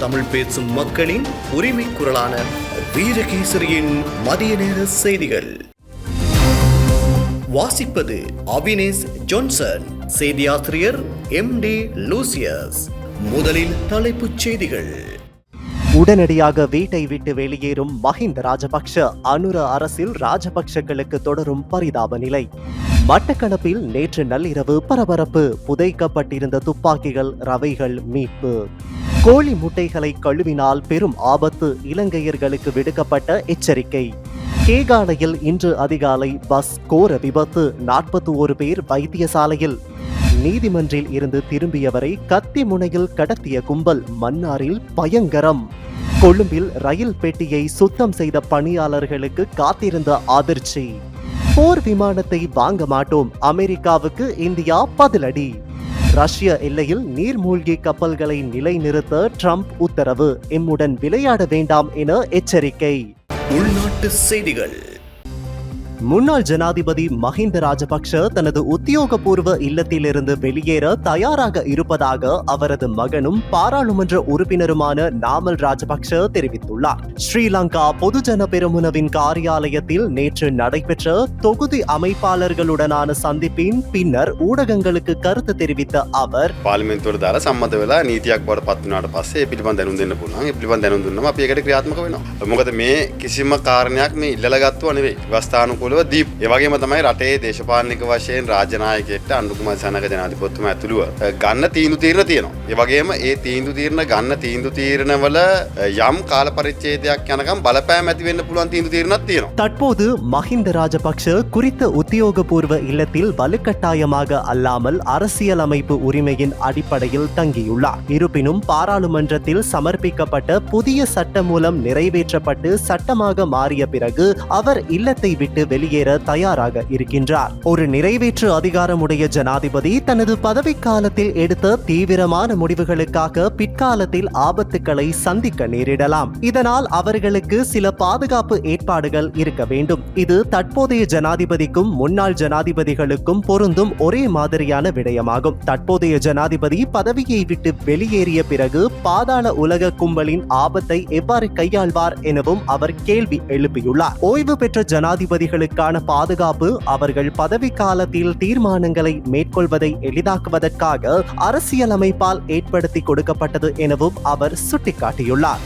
தமிழ் பேசும் மக்களின் உரிமை குரலான வீரகேசரியின் மதிய நேர செய்திகள். வாசிப்பது அவினேஷ் ஜான்சன் செய்தியாசிரியர் எம் டி லூசியஸ். முதலில் தலைப்புச் செய்திகள். உடனடியாக வீட்டை விட்டு வெளியேறும் மஹிந்த ராஜபக்ஷ. அனுர அரசில் ராஜபக்ஷக்களுக்கு தொடரும் பரிதாப நிலை. மட்டக்களப்பில் நேற்று நள்ளிரவு பரபரப்பு. புதைக்கப்பட்டிருந்த துப்பாக்கிகள் ரவைகள் மீட்பு. கோழி முட்டைகளை கழுவினால் பெரும் ஆபத்து. இலங்கையர்களுக்கு விடுக்கப்பட்ட எச்சரிக்கை. கேகாலையில் இன்று அதிகாலை பஸ் கோர விபத்து. நாற்பத்தி ஒரு பேர் வைத்தியசாலையில். நீதிமன்றில் இருந்து திரும்பியவரை கத்தி முனையில் கடத்திய கும்பல் மன்னாரில் பயங்கரம். கொழும்பில் ரயில் பெட்டியை சுத்தம் செய்த பணியாளர்களுக்கு காத்திருந்த அதிர்ச்சி. போர் விமானத்தை வாங்க மாட்டோம். அமெரிக்காவுக்கு இந்தியா பதிலடி. ரஷ்ய எல்லையில் நீர்மூழ்கி கப்பல்களை நிலைநிறுத்த ட்ரம்ப் உத்தரவு. எம்முடன் விளையாட வேண்டாம் என எச்சரிக்கை. உள்நாட்டு செய்திகள். முன்னாள் ஜனாதிபதி மஹிந்த ராஜபக்ஷ தனது உத்தியோகபூர்வ இல்லத்திலிருந்து வெளியேற தயாராக இருப்பதாக அவரது மகனும் பாராளுமன்ற உறுப்பினருமான நாமல் ராஜபக்ஷ தெரிவித்துள்ளார் ஸ்ரீலங்கா பொதுஜன பெருமுனவின் காரியாலயத்தில் நேற்று நடைபெற்ற தொகுதி அமைப்பாளர்களுடனான சந்திப்பின் பின்னர் ஊடகங்களுக்கு கருத்து தெரிவித்த அவர் පාලිමෙන්තුවට දාලා සම්මත වෙලා නීතියක් බවට පත් වුණාට පස්සේ ඒ පිළිබඳ දැනුම් දෙන්න පුළුවන්. ඒ පිළිබඳ දැනුම් දුන්නම අපි ඒකට ක්‍රියාත්මක වෙනවා. මොකද මේ කිසිම කාරණයක් මේ ඉල්ලලා ගත්තුව නෙවෙයි. ව්‍යවස්ථානුකූලව දීප්. ඒ වගේම තමයි රටේ දේශපාලනික වශයෙන් රාජ්‍යනායකයෙක්ට අනුකුමාර සනක ජනාධිපතිතුමා ඇතුළුව ගන්න තීන්දුව තීරණ තියෙනවා. ඒ වගේම ඒ තීන්දුව තීරණ ගන්න තීන්දුව තීරණවල යම් කාල පරිච්ඡේදයක් යනකම් බලපෑම් ඇති වෙන්න පුළුවන් තීන්දුව තීරණක් තියෙනවා. தற்போது மஹிந்த ராஜபக்ஷ குறித்த உத்தியோகபூர்வ இல்லத்தில் வலுக்கட்டாயமாக அல்லாமல் அரசியலமைப்பு உரிமையின் அடிப்படையில் தங்கியுள்ளார் இருப்பினும் பாராளுமன்றத்தில் சமர்ப்பிக்கப்பட்ட புதிய சட்ட மூலம் நிறைவேற்றப்பட்டு சட்டமாக மாறிய பிறகு அவர் இல்லத்தை விட்டு வெளியேற தயாராக இருக்கின்றார். ஒரு நிறைவேற்று அதிகாரமுடைய ஜனாதிபதி தனது பதவிக்காலத்தில் எடுத்த தீவிரமான முடிவுகளுக்காக பிற்காலத்தில் ஆபத்துக்களை சந்திக்க நேரிடலாம். இதனால் அவர்களுக்கு சில பாதுகாப்பு ஏற்பாடுகள் இருக்க வேண்டும். இது தற்போதைய ஜனாதிபதிக்கும் முன்னாள் ஜனாதிபதிகளுக்கும் பொருந்தும் ஒரே மாதிரியான விடயமாகும். தற்போதைய ஜனாதிபதி பதவியை விட்டு வெளியேறிய பிறகு பாதாள உலக கும்பலின் ஆபத்தை எவ்வாறு கையாள்வார் எனவும் அவர் கேள்வி எழுப்பியுள்ளார். ஓய்வு பெற்ற ஜனாதிபதிகளுக்கு அவர்களுக்கான பாதுகாப்பு அவர்கள் பதவி காலத்தில் தீர்மானங்களை மேற்கொள்வதை எளிதாக்குவதற்காக அரசியலமைப்பால் ஏற்படுத்தி கொடுக்கப்பட்டது எனவும் அவர் சுட்டிக்காட்டியுள்ளார்.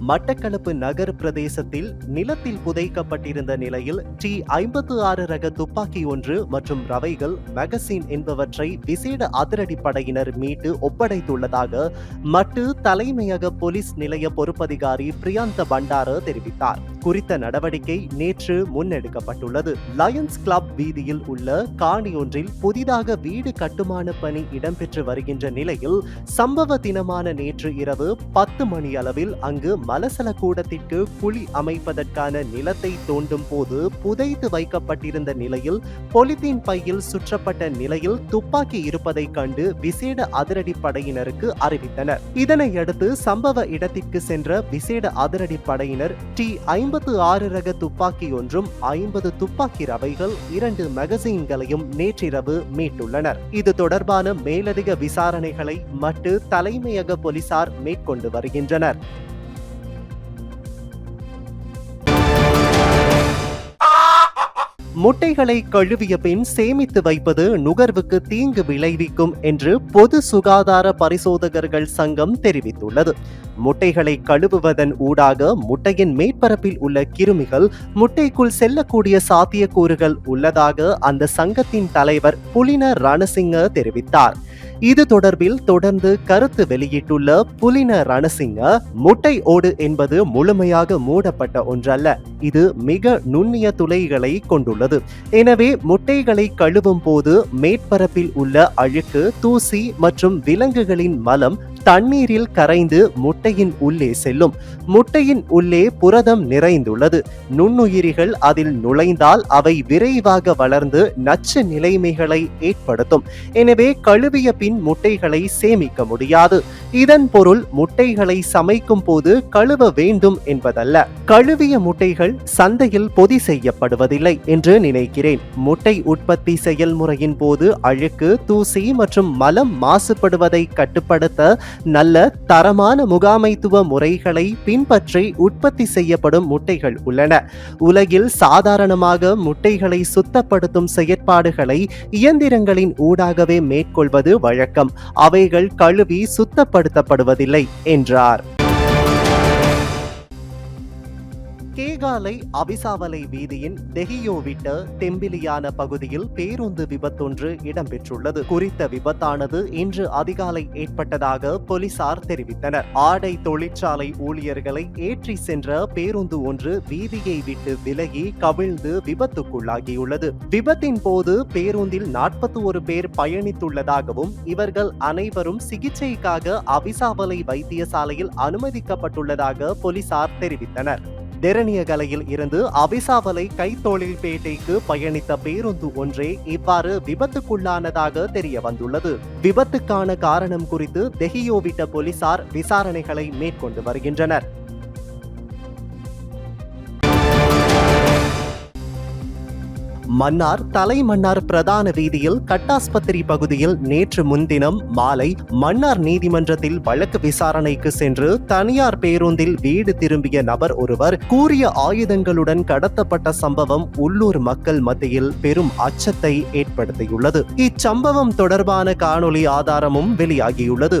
மட்டக்களப்பு நகர் பிரதேசத்தில் நிலத்தில் புதைக்கப்பட்டிருந்த நிலையில் டி ஐம்பத்து ஆறு ரக துப்பாக்கி ஒன்று மற்றும் ரவைகள் மெகசின் என்பவற்றை விசேட அதிரடிப்படையினர் மீட்டு ஒப்படைத்துள்ளதாக மட்டு தலைமையக போலீஸ் நிலைய பொறுப்பதிகாரி பிரியாந்த பண்டார தெரிவித்தார். குறித்த நடவடிக்கை நேற்று முன்னெடுக்கப்பட்டுள்ளது. லயன்ஸ் கிளப் வீதியில் உள்ள காணி ஒன்றில் புதிதாக வீடு கட்டுமான பணி இடம்பெற்று வருகின்ற நிலையில் சம்பவ தினமான நேற்று இரவு பத்து மணி அளவில் அங்கு மலசல கூடத்திற்கு குழி அமைப்பதற்கான நிலத்தை தோண்டும் போது புதைத்து வைக்கப்பட்டிருந்த நிலையில் பொலித்தீன் பையில் சுற்றப்பட்ட நிலையில் துப்பாக்கி இருப்பதைக் கண்டு விசேட அதிரடி படையினருக்கு அறிவித்தனர். இதனையடுத்து சம்பவ இடத்திற்கு சென்ற விசேட அதிரடி படையினர் டி ஐம்பத்து ஆறு ரக துப்பாக்கி ஒன்றும் ஐம்பது துப்பாக்கி ரவைகள் இரண்டு மெகசீன்களையும் நேற்றிரவு மீட்டுள்ளனர். இது தொடர்பான மேலதிக விசாரணைகளை மட்டு தலைமையக போலீசார் மேற்கொண்டு வருகின்றனர். முட்டைகளை கழுவிய பின் சேமித்து வைப்பது நுகர்வுக்கு தீங்கு விளைவிக்கும் என்று பொது சுகாதார பரிசோதகர்கள் சங்கம் தெரிவித்துள்ளது. முட்டைகளை கழுவுவதன் ஊடாக முட்டையின் மேற்பரப்பில் உள்ள கிருமிகள் முட்டைக்குள் செல்லக்கூடிய சாத்தியக்கூறுகள் உள்ளதாக அந்த சங்கத்தின் தலைவர் புலின ரணசிங்க தெரிவித்தார். இது தொடர்பில் தொடர்ந்து கருத்து வெளியிட்டுள்ள புலின ரணசிங்க முட்டை ஓடு என்பது முழுமையாக மூடப்பட்ட ஒன்றல்ல. இது மிக நுண்ணிய துளைகளை கொண்டுள்ளது. எனவே முட்டைகளை கழுவும் போது மேற்பரப்பில் உள்ள அழுக்கு தூசி மற்றும் விலங்குகளின் மலம் தண்ணீரில் கரைந்து முட்டையின் உள்ளே செல்லும். முட்டையின் உள்ளே புரதம் நிறைந்துள்ளது. நுண்ணுயிரிகள் அதில் நுழைந்தால் அவை விரைவாக வளர்ந்து நச்சு நிலைமைகளை ஏற்படுத்தும். எனவே கழுவிய பின் முட்டைகளை சேமிக்க முடியாது. இதன் பொருள் முட்டைகளை சமைக்கும் போது கழுவ வேண்டும் என்பதல்ல. கழுவிய முட்டைகள் சந்தையில் பொதி செய்யப்படுவதில்லை என்று நினைக்கிறேன். முட்டை உற்பத்தி செயல்முறையின் போது அழுக்கு தூசி மற்றும் மலம் மாசுபடுவதை கட்டுப்படுத்த நல்ல தரமான முகாமைத்துவ முறைகளை பின்பற்றி உற்பத்தி செய்யப்படும் முட்டைகள் உள்ளன. உலகில் சாதாரணமாக முட்டைகளை சுத்தப்படுத்தும் செயற்பாடுகளை இயந்திரங்களின் ஊடாகவே மேற்கொள்வது வழக்கம். அவைகள் கழுவி சுத்தப்படுத்தப்படுவதில்லை என்றார். கேகாலை அபிசாவலை வீதியின் தெஹியோவிட்ட தெம்பிலியான பகுதியில் பேருந்து விபத்தொன்று இடம்பெற்றுள்ளது. குறித்த விபத்தானது இன்று அதிகாலை ஏற்பட்டதாக போலீசார் தெரிவித்தனர். ஆடை தொழிற்சாலை ஊழியர்களை ஏற்றி சென்ற பேருந்து ஒன்று வீதியை விட்டு விலகி கவிழ்ந்து விபத்துக்குள்ளாகியுள்ளது. விபத்தின் போது பேருந்தில் நாற்பத்தி ஒரு பேர் பயணித்துள்ளதாகவும் இவர்கள் அனைவரும் சிகிச்சைக்காக அபிசாவலை வைத்தியசாலையில் அனுமதிக்கப்பட்டுள்ளதாக போலீசார் தெரிவித்தனர். தெரணியகலையில் இருந்து அபிசாவலை கைத்தொழில் பேட்டைக்கு பயணித்த பேருந்து ஒன்றே இவ்வாறு விபத்துக்குள்ளானதாக தெரிய வந்துள்ளது. விபத்துக்கான காரணம் குறித்து தெஹியோவிட்ட போலீசார் விசாரணைகளை மேற்கொண்டு வருகின்றனர். மன்னார் தலைமன்னார் பிரதான வீதியில் கட்டாஸ்பத்திரி பகுதியில் நேற்று முன்தினம் மாலை மன்னார் நீதிமன்றத்தில் வழக்கு விசாரணைக்கு சென்று தனியார் பேருந்தில் வீடு திரும்பிய நபர் ஒருவர் கூறிய ஆயுதங்களுடன் கடத்தப்பட்ட சம்பவம் உள்ளூர் மக்கள் மத்தியில் பெரும் அச்சத்தை ஏற்படுத்தியுள்ளது. இச்சம்பவம் தொடர்பான காணொலி ஆதாரமும் வெளியாகியுள்ளது.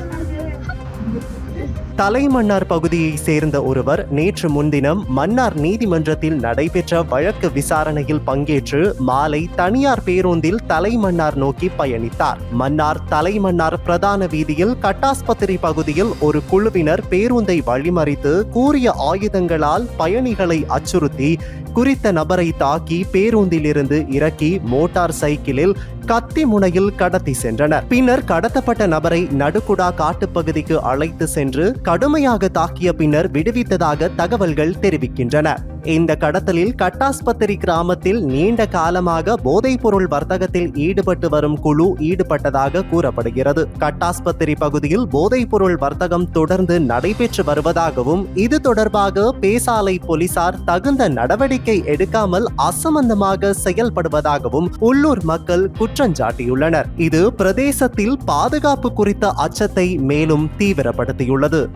தலைமன்னார் பகுதியை சேர்ந்த ஒருவர் நேற்று முன்தினம் மன்னார் நீதிமன்றத்தில் நடைபெற்ற வழக்கு விசாரணையில் பங்கேற்று மாலை தனியார் பேருந்தில் தலைமன்னார் நோக்கி பயணித்தார். மன்னார் தலைமன்னார் பிரதான வீதியில் கட்டாஸ்பத்திரி பகுதியில் ஒரு குழுவினர் பேருந்தை வழிமறித்து கூறிய ஆயுதங்களால் பயணிகளை அச்சுறுத்தி குறித்த நபரை தாக்கி பேருந்திலிருந்து இறக்கி மோட்டார் சைக்கிளில் கத்தி முனையில் கடத்தி சென்றனர். பின்னர் கடத்தப்பட்ட நபரை நடுக்குடா காட்டுப்பகுதிக்கு அழைத்து சென்று கடுமையாக தாக்கிய பின்னர் விடுவித்ததாக தகவல்கள் தெரிவிக்கின்றன. இந்த கடத்தலில் கட்டாஸ்பத்திரி கிராமத்தில் நீண்ட காலமாக போதைப்பொருள் வர்த்தகத்தில் ஈடுபட்டு வரும் குழு ஈடுபட்டதாக கூறப்படுகிறது. கட்டாஸ்பத்திரி பகுதியில் போதைப்பொருள் வர்த்தகம் தொடர்ந்து நடைபெற்று வருவதாகவும் இது தொடர்பாக பேசாலை போலீசார் தகுந்த நடவடிக்கை எடுக்காமல் அசம்பந்தமாக செயல்படுவதாகவும் உள்ளூர் மக்கள் குற்றஞ்சாட்டியுள்ளனர். இது பிரதேசத்தில் பாதுகாப்பு குறித்த அச்சத்தை மேலும் தீவிரப்படுத்தியுள்ளது.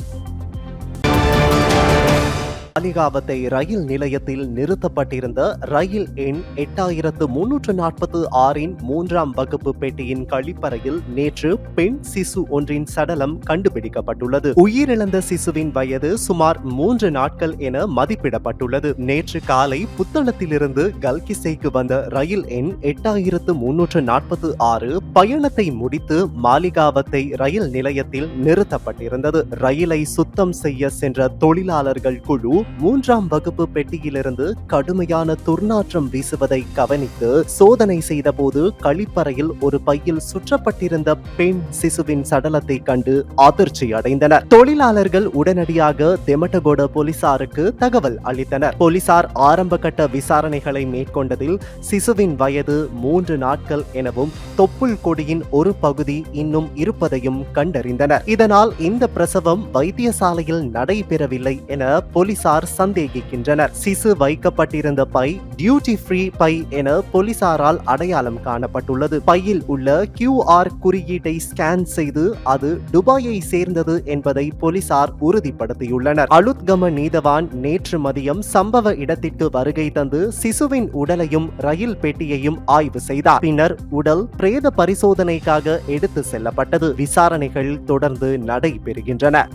அலிகாவத்தை ரயில் நிலையத்தில் நிறுத்தப்பட்டிருந்த ரயில் எண் எட்டாயிரத்து முன்னூற்று நாற்பத்து ஆறின் மூன்றாம் வகுப்பு பெட்டியின் கழிப்பறையில் நேற்று பெண் சிசு ஒன்றின் சடலம் கண்டுபிடிக்கப்பட்டுள்ளது. உயிரிழந்த சிசுவின் வயது சுமார் மூன்று நாட்கள் என மதிப்பிடப்பட்டுள்ளது. நேற்று காலை புத்தளத்திலிருந்து கல்கிசைக்கு வந்த ரயில் எண் எட்டாயிரத்து முன்னூற்று நாற்பத்து ஆறு பயணத்தை முடித்து மாலிகாவத்தை ரயில் நிலையத்தில் நிறுத்தப்பட்டிருந்தது. ரயிலை சுத்தம் செய்ய சென்ற தொழிலாளர்கள் குழு மூன்றாம் வகுப்பு பெட்டியிலிருந்து கடுமையான துர்நாற்றம் வீசுவதை கவனித்து சோதனை செய்தபோது கழிப்பறையில் ஒரு பையில் சுற்றப்பட்டிருந்த பெண் சிசுவின் சடலத்தை கண்டு அதிர்ச்சி அடைந்தனர். தொழிலாளர்கள் உடனடியாக தெமட்டகோட போலீசாருக்கு தகவல் அளித்தனர். போலீசார் ஆரம்ப கட்ட விசாரணைகளை மேற்கொண்டதில் சிசுவின் வயது மூன்று நாட்கள் எனவும் தொப்புள் கொடியின் ஒரு பகுதி இன்னும் இருப்பதையும் கண்டறிந்தனர். இதனால் இந்த பிரசவம் வைத்தியசாலையில் நடைபெறவில்லை என போலீசார் சந்தேகிக்கின்றனர். சிசு வைக்கப்பட்டிருந்த பை டியூட்டி ஃப்ரீ பை என போலீசாரால் அடையாளம் காணப்பட்டுள்ளது. பையில் உள்ள கியூஆர் குறியீட்டை ஸ்கேன் செய்து அது துபாயை சேர்ந்தது என்பதை போலீசார் உறுதிப்படுத்தியுள்ளனர். அலுத்கம நீதவான் நேற்று மதியம் சம்பவ இடத்திற்கு வருகை தந்து சிசுவின் உடலையும் ரயில் பெட்டியையும் ஆய்வு செய்தார். பின்னர் உடல் பிரேத பரிசோதனைக்காக எடுத்து செல்லப்பட்டது. விசாரணைகள் தொடர்ந்து நடைபெறுகின்றன.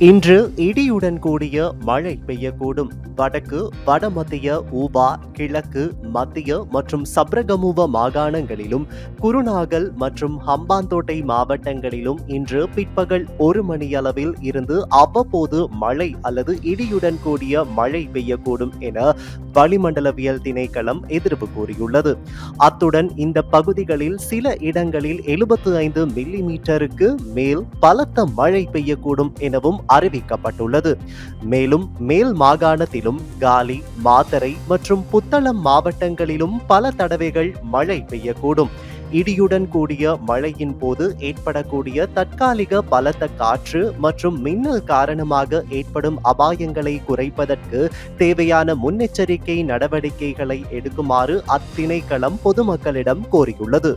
இன்று இடியுடன் கூடிய மழை பெய்யக்கூடும். வடக்கு வடமத்திய ஊபா கிழக்கு மத்திய மற்றும் சப்ரகமுவ மாகாணங்களிலும் குருநாகல் மற்றும் ஹம்பாந்தோட்டை மாவட்டங்களிலும் இன்று பிற்பகல் ஒரு மணியளவில் இருந்து அவ்வப்போது மழை அல்லது இடியுடன் கூடிய மழை பெய்யக்கூடும் என வளிமண்டலவியல் திணைக்களம் எதிர்ப்பு கூறியுள்ளது. அத்துடன் இந்த பகுதிகளில் சில இடங்களில் எழுபத்து ஐந்து மில்லி மீட்டருக்கு மேல் பலத்த மழை பெய்யக்கூடும் எனவும் அறிவிக்கப்பட்டுள்ளது. மேலும் மேல் மாகாணத்திலும் காலி மாத்தரை மற்றும் புத்தளம் மாவட்டங்களிலும் பல தடவைகள் மழை பெய்யக்கூடும். இடியுடன் கூடிய மழையின் போது ஏற்படக்கூடிய தற்காலிக பலத்த காற்று மற்றும் மின்னல் காரணமாக ஏற்படும் அபாயங்களை குறைப்பதற்கு தேவையான முன்னெச்சரிக்கை நடவடிக்கைகளை எடுக்குமாறு அத்திணைக்களம் பொதுமக்களிடம் கோரியுள்ளது.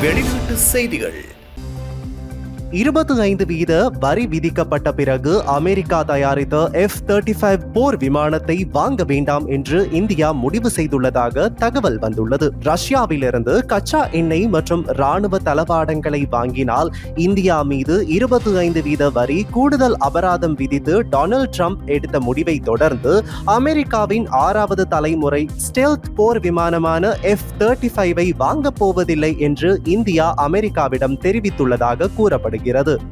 வெளிநாட்டு செய்திகள். இருபத்தி ஐந்து வீத வரி விதிக்கப்பட்ட பிறகு அமெரிக்கா தயாரித்த எஃப் தேர்ட்டி ஃபைவ் போர் விமானத்தை வாங்க வேண்டாம் என்று இந்தியா முடிவு செய்துள்ளதாக தகவல் வந்துள்ளது. ரஷ்யாவிலிருந்து கச்சா எண்ணெய் மற்றும் ராணுவ தளவாடங்களை வாங்கினால் இந்தியா மீது இருபத்தி ஐந்து வீத வரி கூடுதல் அபராதம் விதித்து டொனால்ட் ட்ரம்ப் எடுத்த முடிவை தொடர்ந்து அமெரிக்காவின் ஆறாவது தலைமுறை ஸ்டெல்த் போர் விமானமான எஃப் தேர்ட்டி ஃபைவை வாங்கப் போவதில்லை என்று இந்தியா அமெரிக்காவிடம் தெரிவித்துள்ளதாக கூறப்படுகிறது.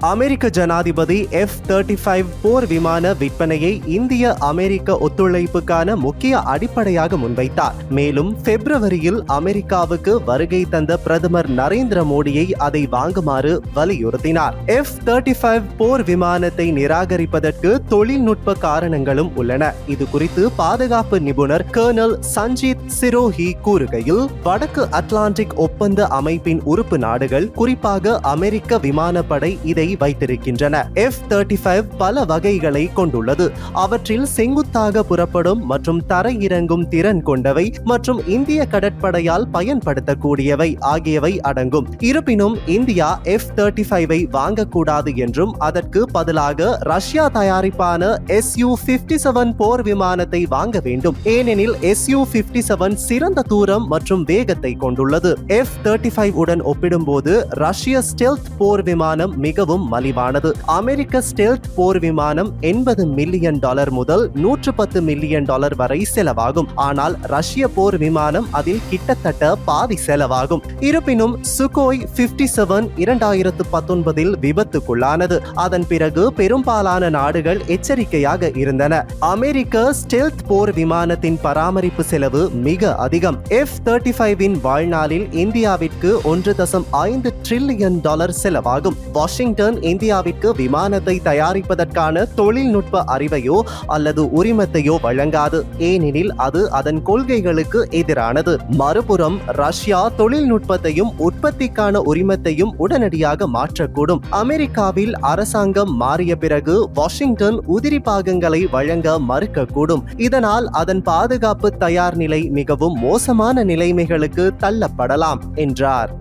அமெரிக்க ஜனாதிபதி எஃப் தேர்ட்டி ஃபைவ் போர் விமான விற்பனையை இந்திய அமெரிக்க ஒத்துழைப்புக்கான முக்கிய அடிப்படையாக முன்வைத்தார். மேலும் பிப்ரவரியில் அமெரிக்காவுக்கு வருகை தந்த பிரதமர் நரேந்திர மோடியை அதை வாங்குமாறு வலியுறுத்தினார். எஃப் தேர்ட்டி ஃபைவ் போர் விமானத்தை நிராகரிப்பதற்கு தொழில்நுட்ப காரணங்களும் உள்ளன. இது குறித்து பாதுகாப்பு நிபுணர் கர்னல் சஞ்சீத் சிரோஹி கூறுகையில் வடக்கு அட்லாண்டிக் ஒப்பந்த அமைப்பின் உறுப்பு நாடுகள் குறிப்பாக அமெரிக்க விமானப்படை படை இதை வைத்திருக்கின்றன. எஃப் தேர்ட்டி ஃபைவ் பல வகைகளை கொண்டுள்ளது. அவற்றில் செங்குத்தாக புறப்படும் மற்றும் தரையிறங்கும் திறன் கொண்டவை மற்றும் இந்திய கடற்படையால் பயன்படுத்தக்கூடியவை ஆகியவை அடங்கும். இருப்பினும் இந்தியா எஃப் தேர்ட்டி ஃபைவை வாங்கக்கூடாது என்றும் அதற்கு பதிலாக ரஷ்யா தயாரிப்பான எஸ் யூ பிப்டி செவன் போர் விமானத்தை வாங்க வேண்டும். ஏனெனில் எஸ் யூ பிப்டி செவன் சிறந்த தூரம் மற்றும் வேகத்தை கொண்டுள்ளது. எஃப் தேர்ட்டி ஃபைவ் உடன் ஒப்பிடும்போது ரஷ்ய ஸ்டெல்த் போர் விமானம் மிகவும் மலிவானது. அமெரிக்க ஸ்டெல்த் போர் விமானம் எண்பது மில்லியன் டாலர் முதல் நூற்று பத்து மில்லியன் டாலர் வரை செலவாகும். ஆனால் ரஷ்ய போர் விமானம் அதில் கிட்டத்தட்ட பாதி செலவாகும். இருப்பினும் சுகோய் பிப்டி செவன் இரண்டாயிரத்து பத்தொன்பதில் விபத்துக்குள்ளானது. அதன் பிறகு பெரும்பாலான நாடுகள் எச்சரிக்கையாக இருந்தன. அமெரிக்க ஸ்டெல்த் போர் விமானத்தின் பராமரிப்பு செலவு மிக அதிகம். எஃப் தேர்ட்டி ஃபைவின் வாழ்நாளில் இந்தியாவிற்கு ஒன்று தசம் ஐந்து ட்ரில்லியன் டாலர் செலவாகும். வாஷிங்டன் இந்தியாவிற்கு விமானத்தை தயாரிப்பதற்கான தொழில்நுட்ப அறிவையோ அல்லது உரிமத்தையோ வழங்காது. ஏனெனில் அது அதன் கொள்கைகளுக்கு எதிரானது. மறுபுறம் ரஷ்யா தொழில்நுட்பத்தையும் உற்பத்திக்கான உரிமத்தையும் உடனடியாக மாற்றக்கூடும். அமெரிக்காவில் அரசாங்கம் மாறிய பிறகு வாஷிங்டன் உதிரி பாகங்களை வழங்க மறுக்கக்கூடும். இதனால் அதன் பாதுகாப்பு தயார் நிலை மிகவும் மோசமான நிலைமைகளுக்கு தள்ளப்படலாம் என்றார்.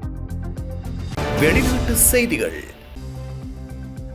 வெளிநாட்டு செய்திகள்.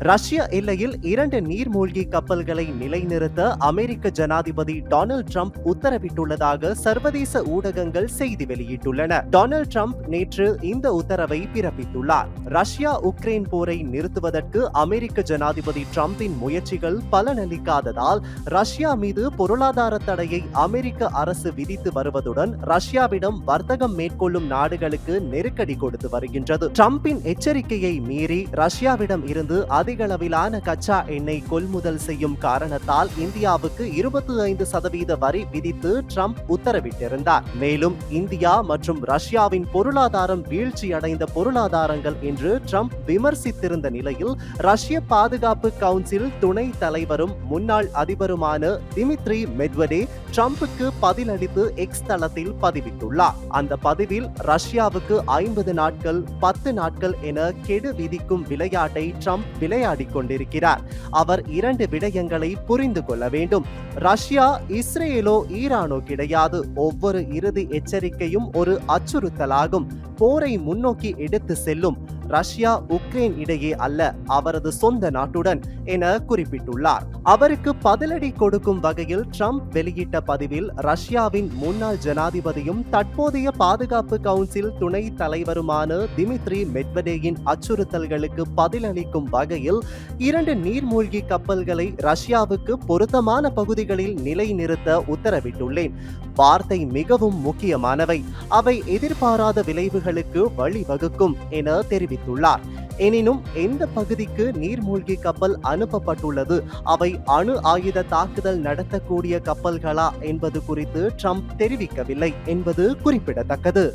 ரஷ்ய எல்லையில் இரண்டு நீர்மூழ்கி கப்பல்களை நிலைநிறுத்த அமெரிக்க ஜனாதிபதி டொனால்ட் ட்ரம்ப் உத்தரவிட்டுள்ளதாக சர்வதேச ஊடகங்கள் செய்தி வெளியிட்டுள்ளன. டொனால்ட் ட்ரம்ப் நேற்று இந்த உத்தரவை பிறப்பித்துள்ளார். ரஷ்யா உக்ரைன் போரை நிறுத்துவதற்கு அமெரிக்க ஜனாதிபதி ட்ரம்பின் முயற்சிகள் பலனளிக்காததால் ரஷ்யா மீது பொருளாதார தடையை அமெரிக்க அரசு விதித்து வருவதுடன் ரஷ்யாவிடம் வர்த்தகம் மேற்கொள்ளும் நாடுகளுக்கு நெருக்கடி கொடுத்து வருகின்றது. ட்ரம்பின் எச்சரிக்கையை மீறி ரஷ்யாவிடம் இருந்து அதிகளவிலான கச்சா எண்ணெய் கொள்முதல் செய்யும் காரணத்தால் இந்தியாவுக்கு இருபத்தி ஐந்து சதவீத வரி விதித்து ட்ரம்ப் உத்தரவிட்டிருந்தார். மேலும் இந்தியா மற்றும் ரஷ்யாவின் பொருளாதாரம் வீழ்ச்சியடைந்த பொருளாதாரங்கள் என்று ட்ரம்ப் விமர்சித்திருந்த நிலையில் ரஷ்ய பாதுகாப்பு கவுன்சில் துணை தலைவரும் முன்னாள் அதிபருமான திமித்ரி மெட்வடே ட்ரம்புக்கு பதிலளித்து எக்ஸ் தளத்தில் பதிவிட்டுள்ளார். அந்த பதிவில் ரஷ்யாவுக்கு ஐம்பது நாட்கள் பத்து நாட்கள் என கெடு விதிக்கும் விளையாட்டை ட்ரம்ப் விளையாடி கொண்டிருக்கிறார் அவர் இரண்டு விடயங்களை புரிந்து கொள்ள வேண்டும். ரஷ்யா இஸ்ரேலோ ஈரானோ கிடையாது. ஒவ்வொரு இறுதி எச்சரிக்கையும் ஒரு அச்சுறுத்தலாகும். போரை முன்னோக்கி எடுத்து செல்லும். ரஷ்யா உக்ரைன் இடையே அல்ல அவரது சொந்த நாட்டுடன் என குறிப்பிட்டுள்ளார். அவருக்கு பதிலடி கொடுக்கும் வகையில் ட்ரம்ப் வெளியிட்ட பதிவில் ரஷ்யாவின் முன்னாள் ஜனாதிபதியும் தற்போதைய பாதுகாப்பு கவுன்சில் துணை தலைவருமான திமித்ரி மெட்வடேயின் அச்சுறுத்தல்களுக்கு பதிலளிக்கும் வகையில் இரண்டு நீர்மூழ்கி கப்பல்களை ரஷ்யாவுக்கு பொருத்தமான பகுதிகளில் நிலைநிறுத்த உத்தரவிட்டுள்ளேன். வார்த்தை மிகவும் முக்கியமானவை. அவை எதிர்பாராத விளைவுகளுக்கு வழிவகுக்கும் என தெரிவித்தார் தெரிவித்துள்ளார் எனினும் எந்த பகுதிக்கு நீர்மூழ்கி கப்பல் அனுப்பப்பட்டுள்ளது? அவை அணு ஆயுத தாக்குதல் நடத்தக்கூடிய கப்பல்களா என்பது குறித்து ட்ரம்ப் தெரிவிக்கவில்லை என்பது குறிப்பிடத்தக்கது.